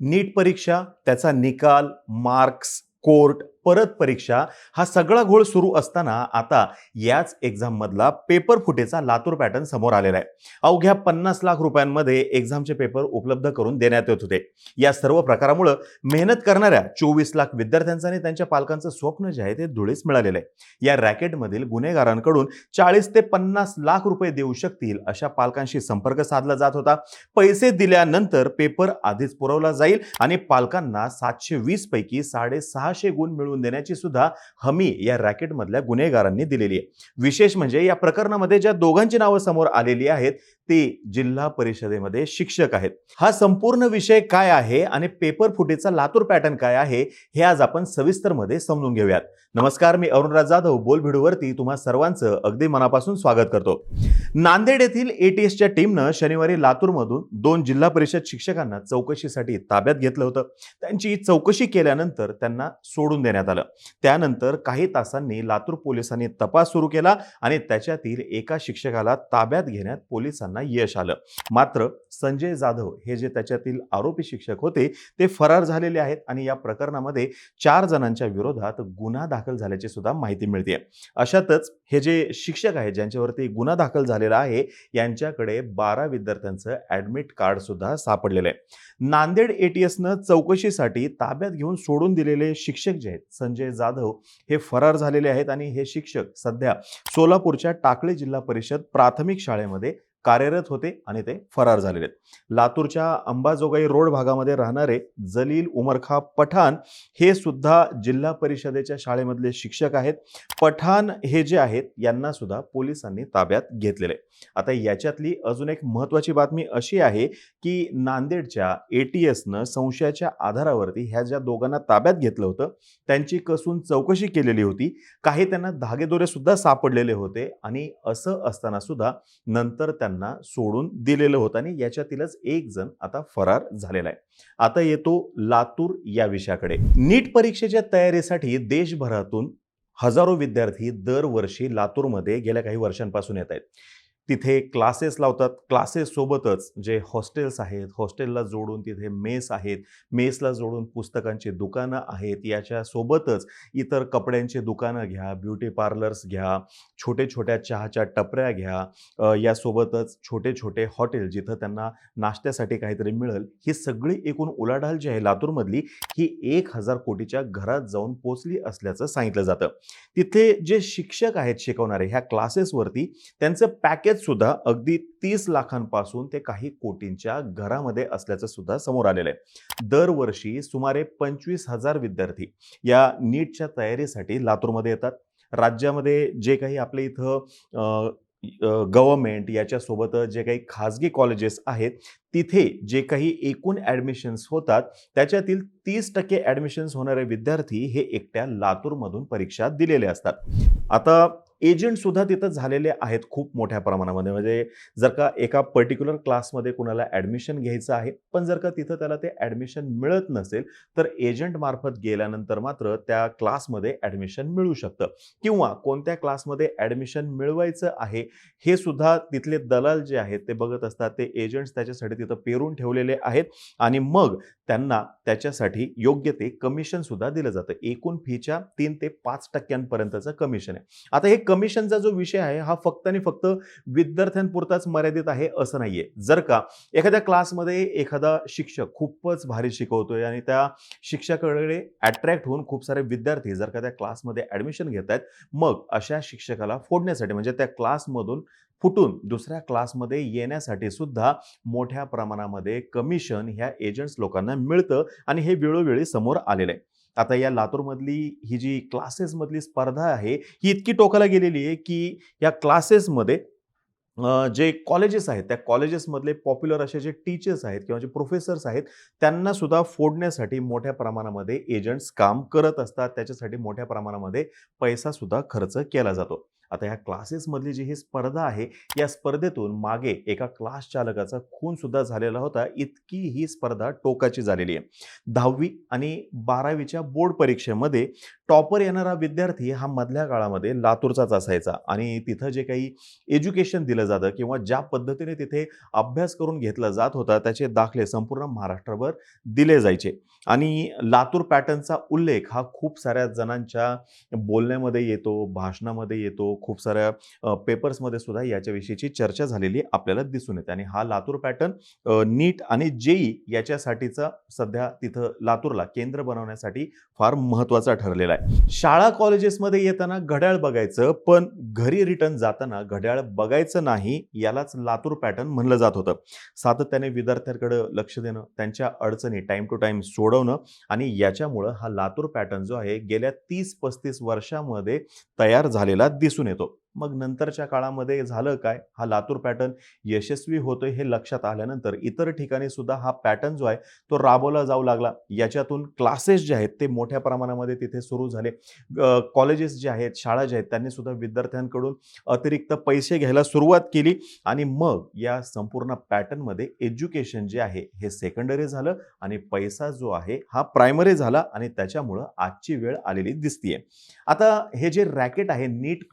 नीट परीक्षा त्याचा निकाल मार्क्स कोर्ट परत परीक्षा हा सगळा घोळ सुरू असताना आता याच एक्झाममधला पेपर फुटेचा लातूर पॅटर्न समोर आलेला आहे. अवघ्या पन्नास लाख रुपयांमध्ये एक्झामचे पेपर उपलब्ध करून देण्यात येत होते. या सर्व प्रकारामुळं मेहनत करणाऱ्या चोवीस लाख विद्यार्थ्यांचं आणि त्यांच्या पालकांचं स्वप्न जे आहे ते धुळीस मिळालेलं आहे. या रॅकेटमधील गुन्हेगारांकडून चाळीस ते पन्नास लाख रुपये देऊ शकतील अशा पालकांशी संपर्क साधला जात होता. पैसे दिल्यानंतर पेपर आधीच पुरवला जाईल आणि पालकांना सातशे वीस पैकी साडेसहाशे गुण मिळवून देण्याची सुद्धा हमी या रॅकेटमधल्या गुन्हेगारांनी दिलेली आहे. विशेष म्हणजे या प्रकरणामध्ये ज्या दोघांची नावं समोर आलेली आहेत ते जिल्हा परिषदेमध्ये शिक्षक आहेत. हा संपूर्ण विषय काय आहे आणि पेपर फुटेचा लातूर पॅटर्न काय आहे हे आज आपण सविस्तरमध्ये समजून घेऊयात. नमस्कार मी अरुणराज जाधव बोलभिडूवरती तुम्हा सर्वांचं अगदी मनापासून स्वागत करतो. नांदेड येथील एटीएसच्या टीमनं शनिवारी लातूरमधून दोन जिल्हा परिषद शिक्षकांना चौकशीसाठी ताब्यात घेतलं होतं. त्यांची चौकशी केल्यानंतर त्यांना सोडून देण्यात आलं. त्यानंतर काही तासांनी लातूर पोलिसांनी तपास सुरू केला आणि त्याच्यातील एका शिक्षकाला ताब्यात घेण्यात पोलिसांना यश आलं. मात्र संजय जाधव हे जे त्याच्यातील आरोपी शिक्षक होते ते फरार झालेले आहेत आणि या प्रकरणामध्ये चार जणांच्या विरोधात गुन्हा दाखल झाल्याची सुद्धा माहिती मिळते. अशातच हे जे शिक्षक आहेत ज्यांच्यावरती गुन्हा दाखल झालेला आहे यांच्याकडे बारा विद्यार्थ्यांचं ॲडमिट कार्ड सुद्धा सापडलेलं आहे. नांदेड एटीएसनं चौकशीसाठी ताब्यात घेऊन सोडून दिलेले शिक्षक जे आहेत संजय जाधव हे फरार झालेले आहेत आणि हे शिक्षक सध्या सोलापूरच्या टाकळी जिल्हा परिषद प्राथमिक शाळेमध्ये कार्यरत होते आणि ते फरार झालेले आहेत. लातूरच्या अंबाजोगाई रोड भागामध्ये राहणारे जलील उमरखा पठाण हे सुद्धा जिल्हा परिषदेच्या शाळेमधले शिक्षक आहेत. पठाण हे जे आहेत यांना सुद्धा पोलिसांनी ताब्यात घेतलेले आहे. आता याच्यातली अजून एक महत्त्वाची बातमी अशी आहे की नांदेडच्या ए टी एसनं संशयाच्या आधारावरती ह्या ज्या दोघांना ताब्यात घेतलं होतं त्यांची कसून चौकशी केलेली होती. काही त्यांना धागेदोरे सुद्धा सापडलेले होते आणि असं असताना सुद्धा नंतर त्यांना सोडून दिलेलं होतं आणि याच्यातीलच एक जण आता फरार झालेला आहे. आता येतो लातूर या विषयाकडे. नीट परीक्षेच्या तयारीसाठी देशभरातून हजारो विद्यार्थी दरवर्षी लातूरमध्ये गेल्या काही वर्षांपासून येत आहेत. तिथे क्लासेस लावतात. क्लासेससोबतच जे हॉस्टेल्स आहेत हॉस्टेलला जोडून तिथे मेस आहेत. मेसला जोडून पुस्तकांची दुकानं आहेत. याच्यासोबतच इतर कपड्यांची दुकानं घ्या ब्युटी पार्लर्स घ्या छोटे छोट्या चहाच्या टपऱ्या घ्या. यासोबतच छोटे छोटे हॉटेल जिथं त्यांना नाश्त्यासाठी काहीतरी मिळेल. ही सगळी एकूण उलाढाल जी आहे लातूरमधली ही एक हजार कोटीच्या घरात जाऊन पोचली असल्याचं सांगितलं जातं. तिथे जे शिक्षक आहेत शिकवणारे ह्या क्लासेसवरती त्यांचं पॅकेज सुद्धा अगदी तीस लाखांपासून ते काही कोटींच्या घरामध्ये असल्याचं सुद्धा समोर आलेलं आहे. दरवर्षी सुमारे पंचवीस हजार विद्यार्थी या नीटच्या तयारीसाठी लातूरमध्ये येतात. राज्यामध्ये जे काही आपल्या इथं गव्हर्मेंट याच्यासोबत जे काही खाजगी कॉलेजेस आहेत तिथे जे काही एकूण ॲडमिशन्स होतात त्याच्यातील तीस टक्के ॲडमिशन्स होणारे विद्यार्थी हे एकट्या लातूरमधून परीक्षा दिलेले असतात. आता एजंट सुद्धा तिथं झालेले आहेत खूप मोठ्या प्रमाणामध्ये. म्हणजे जर का एका पर्टिक्युलर क्लासमध्ये कुणाला ॲडमिशन घ्यायचं आहे पण जर का तिथं त्याला ते ॲडमिशन मिळत नसेल तर एजंट मार्फत गेल्यानंतर मात्र त्या क्लासमध्ये ॲडमिशन मिळू शकतं. किंवा कोणत्या क्लासमध्ये ॲडमिशन मिळवायचं आहे हे सुद्धा तिथले दलाल जे आहेत ते बघत असतात. ते एजंट्स त्याच्यासाठी तिथं पेरून ठेवलेले आहेत आणि मग त्यांना त्याच्यासाठी योग्य ते कमिशन सुद्धा दिलं जातं. एकूण फीच्या तीन ते पाच टक्क्यांपर्यंतचं कमिशन आहे. आता हे कमिशनचा जो विषय आहे हा फक्त आणि फक्त विद्यार्थ्यांपुरताच मर्यादित आहे असं नाहीये. जर का एखाद्या क्लासमध्ये एखादा शिक्षक खूपच भारी शिकवतोय आणि त्या शिक्षकाकडे अट्रॅक्ट होऊन खूप सारे विद्यार्थी जर का त्या क्लासमध्ये ॲडमिशन घेत आहेत मग अशा शिक्षकाला फोडण्यासाठी म्हणजे त्या क्लासमधून फुटून दुसऱ्या क्लासमध्ये येण्यासाठी सुद्धा मोठ्या प्रमाणामध्ये कमिशन ह्या एजंट्स लोकांना मिळतं आणि हे वेळोवेळी समोर आलेलं आहे. आता या लातूरमधली ही जी क्लासेसमधली स्पर्धा आहे ही इतकी टोकाला गेलेली आहे की या क्लासेसमध्ये जे कॉलेजेस आहेत त्या कॉलेजेसमधले पॉप्युलर असे जे टीचर्स आहेत किंवा जे प्रोफेसर्स आहेत त्यांना सुद्धा फोडण्यासाठी मोठ्या प्रमाणामध्ये एजंट्स काम करत असतात. त्याच्यासाठी मोठ्या प्रमाणामध्ये पैसा सुद्धा खर्च केला जातो. आता ह्या क्लासेसमधली जी ही स्पर्धा आहे या स्पर्धेतून मागे एका क्लास चालकाचा खून सुद्धा झालेला होता. इतकी ही स्पर्धा टोकाची झालेली आहे. दहावी आणि बारावीच्या बोर्ड परीक्षेमध्ये टॉपर येणारा विद्यार्थी हा मधल्या काळामध्ये लातूरचाच असायचा आणि तिथं जे काही एज्युकेशन दिलं जातं किंवा ज्या पद्धतीने तिथे अभ्यास करून घेतला जात होता त्याचे दाखले संपूर्ण महाराष्ट्रभर दिले जायचे. आणि लातूर पॅटर्नचा उल्लेख हा खूप साऱ्या जणांच्या बोलण्यामध्ये येतो भाषणामध्ये येतो खूप साऱ्या पेपर्समध्ये सुद्धा याच्याविषयीची चर्चा झालेली आपल्याला दिसून येते. आणि हा लातूर पॅटर्न नीट आणि जेई याच्यासाठीचा सध्या तिथं लातूरला केंद्र बनवण्यासाठी फार महत्त्वाचा ठरलेला आहे. शाळा कॉलेजेसमध्ये येताना घड्याळ बघायचं पण घरी रिटर्न जाताना घड्याळ बघायचं नाही यालाच लातूर पॅटर्न म्हणलं जात होतं. सातत्याने विद्यार्थ्यांकडे लक्ष देणं त्यांच्या अडचणी टाइम टू टाइम सोडवणं आणि याच्यामुळं हा लातूर पॅटर्न जो आहे गेल्या तीस पस्तीस वर्षामध्ये तयार झालेला दिसून येतो मग नंतरच्या काळामध्ये झालं काय? हा लातूर पॅटर्न यशस्वी होतोय हे लक्षात आल्यानंतर इतर ठिकाणी सुद्धा हा पॅटर्न जो आहे तो राबवला जाऊ लागला. याच्यातून क्लासेस जे आहेत ते मोठ्या प्रमाणामध्ये तिथे सुरू झाले. कॉलेजेस जे आहेत शाळा ज्या आहेत त्यांनी सुद्धा विद्यार्थ्यांकडून अतिरिक्त पैसे घ्यायला सुरुवात केली आणि मग या संपूर्ण पॅटर्नमध्ये एज्युकेशन जे आहे हे सेकंडरी झालं आणि पैसा जो आहे हा प्रायमरी झाला आणि त्याच्यामुळं आजची वेळ आलेली दिसतीये. आता हे जे रॅकेट आहे नीट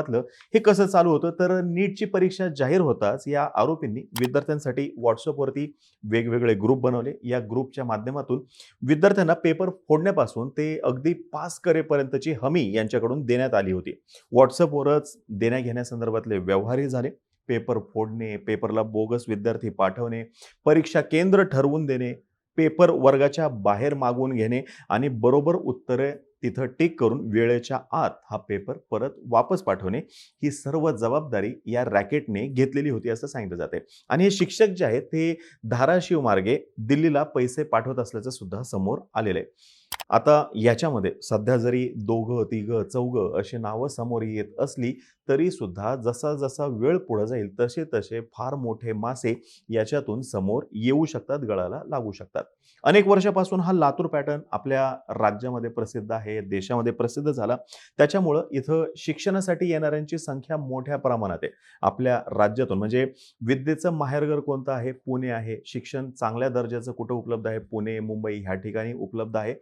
परीक्षेसंदर्भातलं हे कसं चालू होतं? तर नीटची परीक्षा जाहीर होताच या आरोपींनी विद्यार्थ्यांसाठी व्हॉट्सअपवरती वेगवेगळे ग्रुप बनवले. या ग्रुपच्या माध्यमातून विद्यार्थ्यांना पेपर फोडण्यापासून ते अगदी पास करेपर्यंतची हमी यांच्याकडून देण्यात आली होती. व्हॉट्सअपवरच देण्या घेण्यासंदर्भातले व्यवहारही झाले. पेपर फोडणे पेपरला बोगस विद्यार्थी पाठवणे परीक्षा केंद्र ठरवून देणे पेपर वर्गाच्या बाहेर मागवून घेणे आणि बरोबर उत्तरे तिथं टिक करून वेळेच्या आत हा पेपर परत वापस पाठवणे ही सर्व जबाबदारी या रॅकेटने घेतलेली होती असं सांगितलं जाते आणि हे शिक्षक जे आहेत ते धाराशिव मार्गे दिल्लीला पैसे पाठवत असल्याचं सुद्धा समोर आलेलं आहे आता याच्यामध्ये सध्या जरी दोघं तिघं चौघं अशी नावं समोर येत असली तरी सुद्धा जसा जसा वेळ पुढे जाईल तसे तसे फार मोठे मासे याच्यातून समोर येऊ शकतात गळाला लागू शकतात. अनेक वर्षापासून हा लातूर पॅटर्न आपल्या राज्यामध्ये प्रसिद्ध आहे देशामध्ये प्रसिद्ध झाला. त्याच्यामुळं इथं शिक्षणासाठी येणाऱ्यांची संख्या मोठ्या प्रमाणात आहे. आपल्या राज्यातून म्हणजे विद्येचं माहेरघर कोणतं आहे? पुणे आहे. शिक्षण चांगल्या दर्जाचं कुठं उपलब्ध आहे? पुणे मुंबई ह्या ठिकाणी उपलब्ध आहे.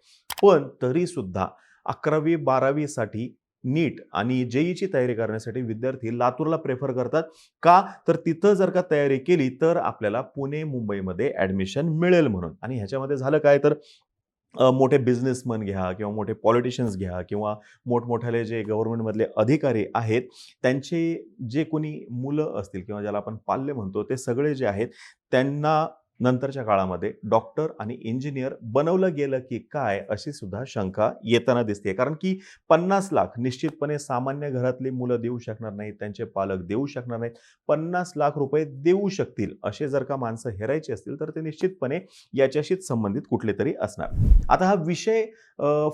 पण तरी सुद्धा अकरावी बारावीसाठी नीट आणि जेईची तयारी करण्यासाठी विद्यार्थी लातूरला प्रेफर करतात. का? तर तिथं जर का तयारी केली तर आपल्याला पुणे मुंबईमध्ये ॲडमिशन मिळेल म्हणून. आणि ह्याच्यामध्ये झालं काय? तर मोठे बिझनेसमन घ्या किंवा मोठे पॉलिटिशियन्स घ्या किंवा मोठमोठ्याले जे गव्हर्नमेंटमधले अधिकारी आहेत त्यांचे जे कोणी मुलं असतील किंवा ज्याला आपण पाल्य म्हणतो ते सगळे जे आहेत त्यांना नंतरच्या काळामध्ये डॉक्टर आणि इंजिनियर बनवलं गेलं की काय अशी सुद्धा शंका येताना दिसते कारण की पन्नास लाख निश्चितपणे सामान्य घरातली मुलं देऊ शकणार नाहीत त्यांचे पालक देऊ शकणार नाहीत. पन्नास लाख रुपये देऊ शकतील असे जर का माणसं हेरायचे असतील तर ते निश्चितपणे याच्याशीच संबंधित कुठले तरी असणार. आता हा विषय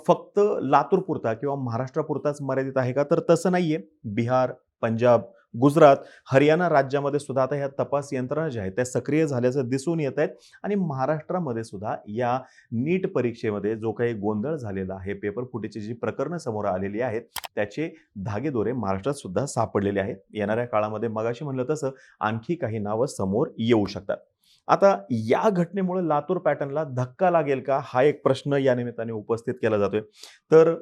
फक्त लातूरपुरता किंवा महाराष्ट्रापुरताच मर्यादित आहे का? तर तसं नाहीये. बिहार पंजाब गुजरात हरियाणा राज्यामध्ये सुद्धा आता ह्या तपास यंत्रणा ज्या आहेत त्या सक्रिय झाल्याचं दिसून येत आहेत. आणि महाराष्ट्रामध्ये सुद्धा या नीट परीक्षेमध्ये जो काही गोंधळ झालेला आहे पेपर फुटीची जी प्रकरणं समोर आलेली आहेत त्याचे धागेदोरे महाराष्ट्रात सुद्धा सापडलेले आहेत. येणाऱ्या काळामध्ये मगाशी म्हणलं तसं आणखी काही नावं समोर येऊ शकतात. आता या घटनेमुळे लातूर पॅटर्नला धक्का लागेल का? हा एक प्रश्न या निमित्ताने उपस्थित केला जातोय. तर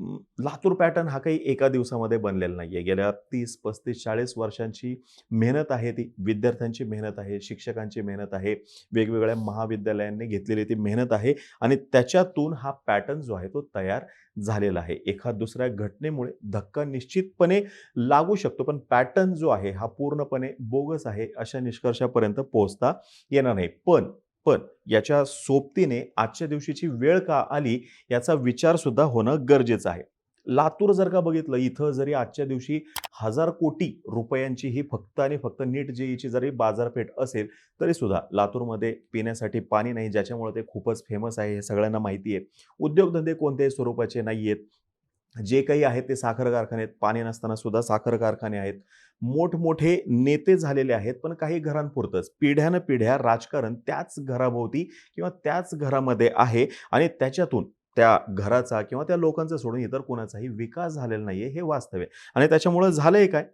लातूर पॅटर्न हा काही एका दिवसामध्ये बनलेला नाही आहे गेल्या तीस पस्तीस चाळीस वर्षांची मेहनत आहे ती. विद्यार्थ्यांची मेहनत आहे शिक्षकांची मेहनत आहे. वेगवेगळ्या महाविद्यालयांनी घेतलेली ती मेहनत आहे आणि त्याच्यातून हा पॅटर्न जो आहे तो तयार झालेला आहे. एखाद दुसऱ्या घटनेमुळे धक्का निश्चितपणे लागू शकतो पण पॅटर्न जो आहे हा पूर्णपणे बोगस आहे अशा निष्कर्षापर्यंत पोहोचता येणार नाही. पण पण याच्या सोबतीने आजच्या दिवशीची वेळ का आली याचा विचार सुद्धा होणं गरजेचं आहे. लातूर जर का बघितलं इथं जरी आजच्या दिवशी हजार कोटी रुपयांची ही फक्त आणि फक्त नीट जेईची जरी बाजारपेठ असेल तरी सुद्धा लातूरमध्ये पिण्यासाठी पाणी नाही ज्याच्यामुळे ते खूपच फेमस आहे हे सगळ्यांना माहिती आहे. उद्योगधंदे कोणत्याही स्वरूपाचे नाही आहेत जे काही आहेत ते साखर कारखाने आहेत पाणी नसताना सुद्धा साखर कारखाने आहेत. मोठमोठे नेते झालेले आहेत पण काही घरांपुरतंच. पिढ्यानं पिढ्या राजकारण त्याच घराभोवती किंवा त्याच घरामध्ये आहे आणि त्याच्यातून त्या घराचा किंवा त्या लोकांचा सोडून इतर कोणाचाही विकास झालेला नाही आहे हे वास्तव आहे. आणि त्याच्यामुळं झालंय काय?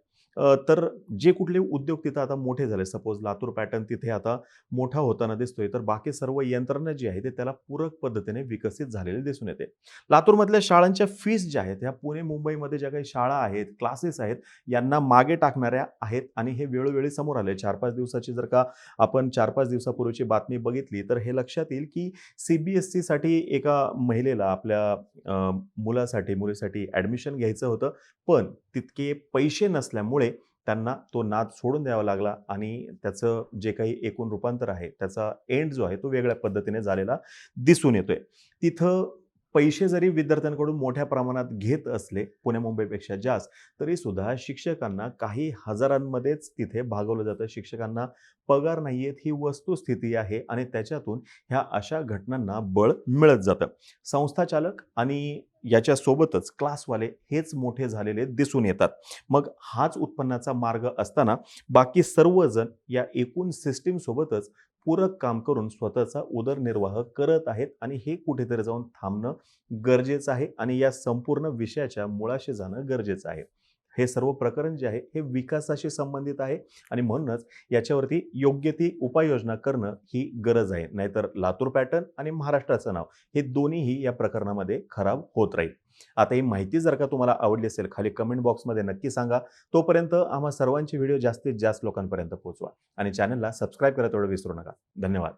तर जे कुठले उद्योग तिथं आता मोठे झाले. सपोज लातूर पॅटर्न तिथे आता मोठा होताना दिसतोय. तर बाकी सर्व यंत्रणा जी आहे ते त्याला पूरक पद्धतीने विकसित झालेले दिसून येते. लातूरमधल्या शाळांच्या फीस ज्या आहेत ह्या पुणे मुंबईमध्ये ज्या काही शाळा आहेत क्लासेस आहेत यांना मागे टाकणाऱ्या आहेत आणि हे वेळोवेळी समोर आले. चार पाच दिवसाची जर का आपण चार पाच दिवसापूर्वीची बातमी बघितली तर हे लक्षात येईल की सी बी एससाठी एका महिलेला आपल्या मुलासाठी मुलीसाठी ॲडमिशन घ्यायचं होतं. पण तितके पैसे नसल्यामुळे त्यांना तो नाद सोडून द्यावा लागला आणि त्याचं जे काही एकूण रूपांतर आहे त्याचा एंड जो आहे तो वेगळ्या पद्धतीने झालेला दिसून येतोय. तिथं पैसे जरी विद्यार्थ्यांकडून मोठ्या प्रमाणात घेत असले पुणे मुंबईपेक्षा जास्त तरी सुद्धा शिक्षकांना काही हजारांमध्येच तिथे भागवलं जातं. शिक्षकांना पगार नाही आहेत ही वस्तुस्थिती आहे आणि त्याच्यातून ह्या अशा घटनांना बळ मिळत जातं. संस्थाचालक आणि याच्यासोबतच क्लासवाले हेच मोठे झालेले दिसून येतात. मग हाच उत्पन्नाचा मार्ग असताना बाकी सर्वजण या एकूण सिस्टीमसोबतच पूरक काम करून स्वतःचा उदरनिर्वाह करत आहेत आणि हे कुठेतरी जाऊन थांबणं गरजेचं आहे आणि या संपूर्ण विषयाच्या मुळाशी जाणं गरजेचं आहे. हे सर्व प्रकरण जे आहे हे विकासाशी संबंधित आहे आणि म्हणूनच याच्यावरती योग्य ती उपाययोजना करणं ही गरज आहे. नाहीतर लातूर पॅटर्न आणि महाराष्ट्राचं नाव हे दोन्हीही या प्रकरणामध्ये खराब होत राहील. आता ही माहिती जर का तुम्हाला आवडली असेल खाली कमेंट बॉक्समध्ये नक्की सांगा. तोपर्यंत आम्हा सर्वांचे व्हिडिओ जास्तीत जास्त लोकांपर्यंत पोहोचवा आणि चॅनलला सबस्क्राईब करा तेवढं विसरू नका. धन्यवाद.